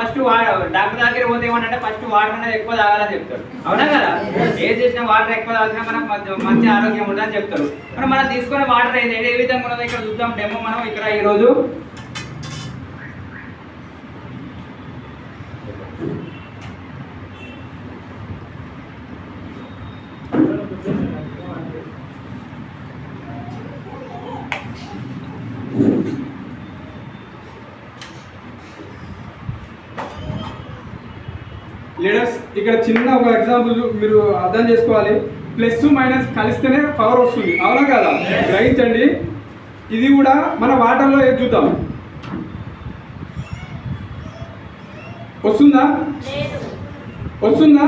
First doctor దగ్గర పోతే ఏమంటే ఫస్ట్ వాటర్ అనేది ఎక్కువ తాగాలని చెప్తారు. అవునా కదా? ఏం చేసినా వాటర్ ఎక్కువ తాగినా మనం మంచి- ఆరోగ్యం ఉంటుందని చెప్తారు. మనం మనం తీసుకునే వాటర్ ఏది ఏ విధంగా ఉన్నదో ఇక్కడ చూద్దాం. డెమో మనం ఇక్కడ ఈరోజు లెటర్స్ ఇక్కడ చిన్న ఒక ఎగ్జాంపుల్ మీరు అర్థం చేసుకోవాలి. ప్లస్ మైనస్ కలిస్తేనే పవర్ వస్తుంది. అవునా కదా? గ్రహించండి. ఇది కూడా మన వాటర్లో చూద్దాం? వస్తుందా? వస్తుందా?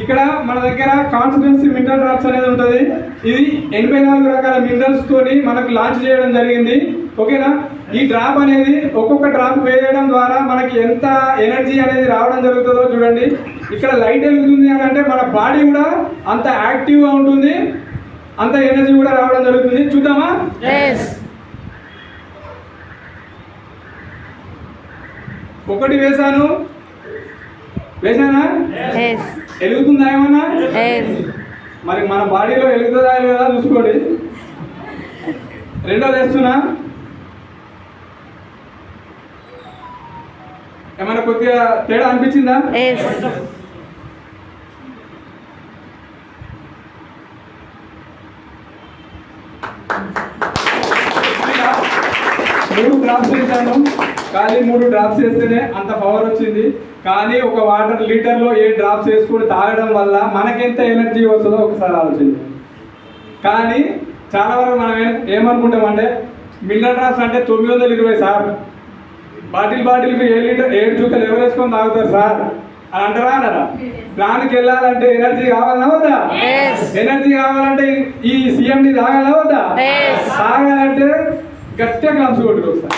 ఇక్కడ మన దగ్గర కాన్స్టిట్యున్సీ మినరల్ డ్రాప్స్ అనేది ఉంటుంది. ఇది ఎనభై నాలుగు రకాల మినరల్స్ తోని మనకు లాంచ్ చేయడం జరిగింది. ఓకేనా ఈ డ్రాప్ అనేది ఒక్కొక్క డ్రాప్ వేయడం ద్వారా మనకి ఎంత ఎనర్జీ అనేది రావడం జరుగుతుందో చూడండి. ఇక్కడ లైట్ వెలుగుతుంది అని అంటే మన బాడీ కూడా అంత యాక్టివ్గా ఉంటుంది. అంత ఎనర్జీ కూడా రావడం జరుగుతుంది. చూద్దామా? ఒకటి వేశాను. వేసానా వెలుగుతుందా ఏమన్నా? మరి మన బాడీలో వెలుగుతుందా లేదా చూసుకోండి. రెండోది వేస్తున్నా. ఏమైనా కొద్దిగా తేడా అనిపించిందా? మూడు డ్రాప్స్ వేసాను. కానీ మూడు డ్రాప్స్ వేస్తేనే అంత పవర్ వచ్చింది. కానీ ఒక వాటర్ లీటర్లో ఏ డ్రాప్స్ వేసుకొని తాగడం వల్ల మనకెంత ఎనర్జీ వస్తుందో ఒకసారి ఆలోచించండి కానీ చాలా వరకు మనం ఏమనుకుంటామంటే మిల్లర్ డ్రాప్స్ అంటే తొమ్మిది వందల ఇరవై సార్. బాటిల్ బాటిల్కి ఏడు లీటర్ ఏడు చుక్కలు ఎవరు వేసుకొని తాగుతారు సార్? అని అంటారా అన్నారా? దానికి వెళ్ళాలంటే ఎనర్జీ కావాలా వద్దా. ఎనర్జీ కావాలంటే ఈ సీఎండి తాగాలా వద్దా. తాగాలంటే గట్టిగా క్లాప్స్ కొట్టుకోస్తారు